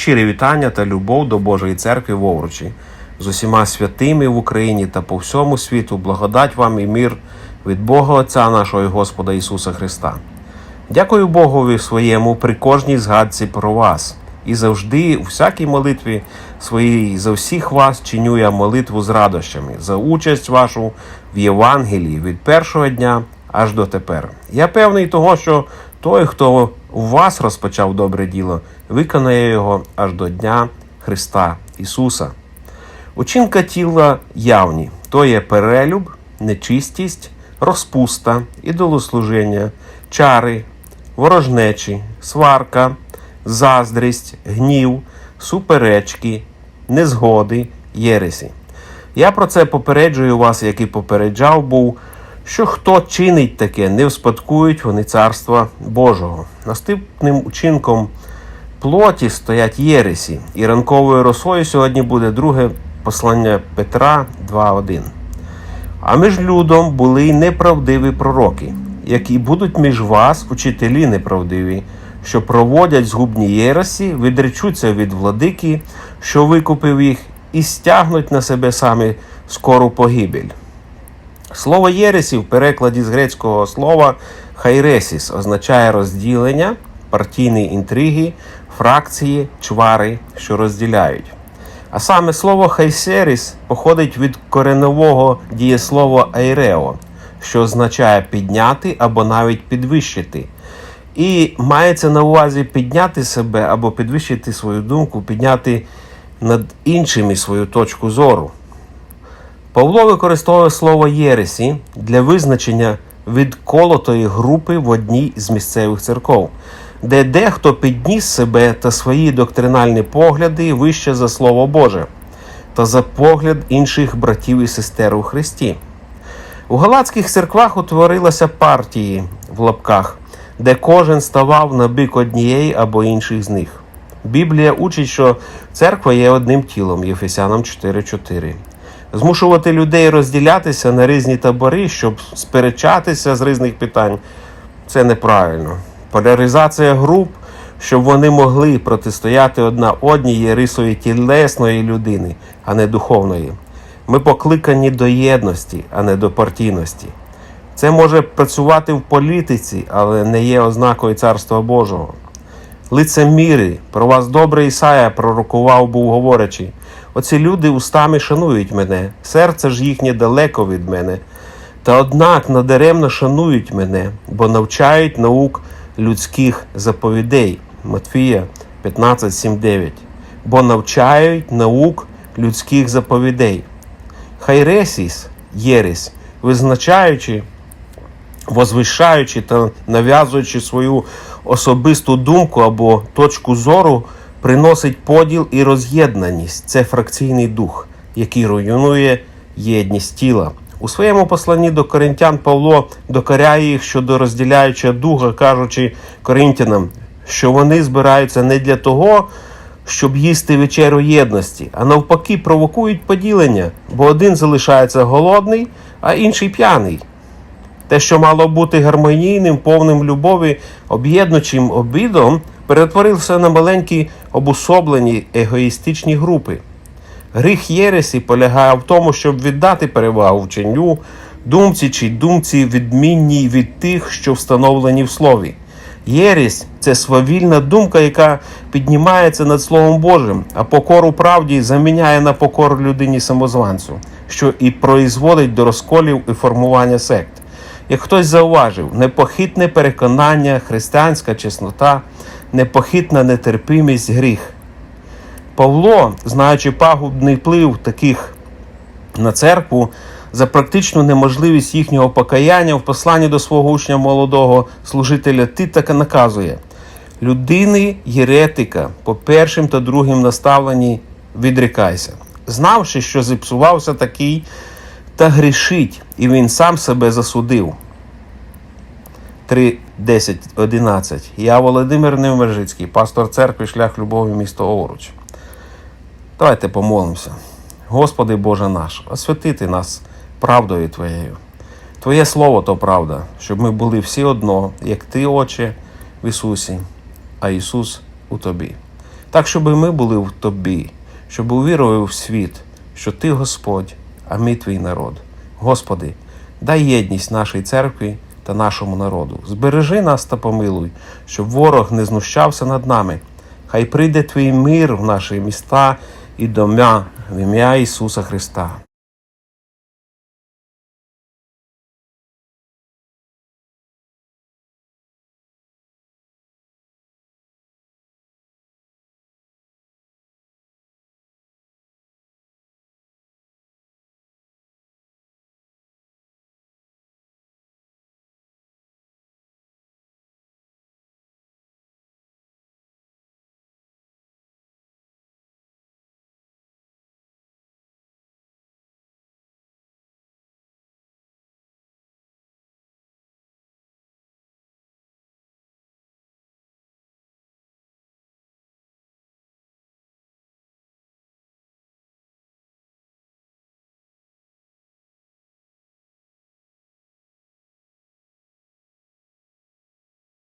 Щирі вітання та любов до Божої церкви в Овручі, з усіма святими в Україні та по всьому світу, благодать вам і мир від Бога Отця нашого і Господа Ісуса Христа. Дякую Богові своєму при кожній згадці про вас. І завжди, у всякій молитві своїй, за всіх вас чиню я молитву з радощами, за участь вашу в Євангелії від першого дня аж до тепер. Я певний того, що той, хто у вас розпочав добре діло, виконає його аж до Дня Христа Ісуса. Учинка тіла явні, то є перелюб, нечистість, розпуста, ідолослуження, чари, ворожнечі, сварка, заздрість, гнів, суперечки, незгоди, єресі. Я про це попереджую вас, як і попереджав був, що хто чинить таке, не вспадкують вони царства Божого. Наступним учинком плоті стоять єресі, і ранковою росою сьогодні буде друге послання Петра 2.1. А між людом були й неправдиві пророки, які будуть між вас учителі неправдиві, що проводять згубні єресі, відречуться від владики, що викупив їх, і стягнуть на себе самі скору погибель. Слово єресі в перекладі з грецького слова хайресіс означає розділення, партійні інтриги, фракції, чвари, що розділяють. А саме слово хайсеріс походить від коренового дієслова айрео, що означає підняти або навіть підвищити. І мається на увазі підняти себе або підвищити свою думку, підняти над іншими свою точку зору. Павло використовує слово єресі для визначення відколотої групи в одній з місцевих церков, де дехто підніс себе та свої доктринальні погляди вище за Слово Боже та за погляд інших братів і сестер у Христі. У галацьких церквах утворилися партії в лапках, де кожен ставав на бік однієї або інших з них. Біблія учить, що церква є одним тілом Єфесянам 4.4. Змушувати людей розділятися на різні табори, щоб сперечатися з різних питань, це неправильно. Поляризація груп, щоб вони могли протистояти одна одній є рисою тілесної людини, а не духовної. Ми покликані до єдності, а не до партійності. Це може працювати в політиці, але не є ознакою Царства Божого. Лицеміри, про вас добре Ісая пророкував, був говорячи. Оці люди устами шанують мене, серце ж їхнє далеко від мене. Та однак надаремно шанують мене, бо навчають наук людських заповідей. Матфія 15.7.9. Бо навчають наук людських заповідей. Хайресіс, єресь, визначаючи, возвишаючи та нав'язуючи свою особисту думку або точку зору, приносить поділ і роз'єднаність. Це фракційний дух, який руйнує єдність тіла. У своєму посланні до коринтян Павло докоряє їх щодо розділяючого духа, кажучи коринтянам, що вони збираються не для того, щоб їсти вечерю єдності, а навпаки, провокують поділення, бо один залишається голодний, а інший п'яний. Те, що мало бути гармонійним, повним любові, об'єднуючим обідом, перетворився на маленькі обусоблені егоїстичні групи. Гріх Єресі полягає в тому, щоб віддати перевагу вченню, думці чи думці відмінній від тих, що встановлені в слові. Єресь це свавільна думка, яка піднімається над Словом Божим, а покору правді заміняє на покору людині самозванцю, що і производить до розколів і формування сект. Як хтось зауважив, непохитне переконання, християнська чеснота, непохитна нетерпимість, гріх. Павло, знаючи пагубний вплив таких на церкву, за практичну неможливість їхнього покаяння в посланні до свого учня молодого служителя Тита наказує людини єретика по першим та другим наставленні відрікайся, знавши, що зіпсувався такий та грішить, і він сам себе засудив. 3, 10, 11. Я Володимир Невмержицький, пастор церкви, шлях любові, місто Овруч. Давайте помолимося. Господи Боже наш, освятити нас правдою Твоєю. Твоє Слово то правда, щоб ми були всі одно, як Ти, Отче, в Ісусі, а Ісус у Тобі. так, щоб ми були в тобі, щоб увірували в світ, що ти Господь, а ми твій народ. Господи, дай єдність нашій церкві та нашому народу. Збережи нас та помилуй, щоб ворог не знущався над нами. Хай прийде твій мир в наші міста і домя в ім'я Ісуса Христа.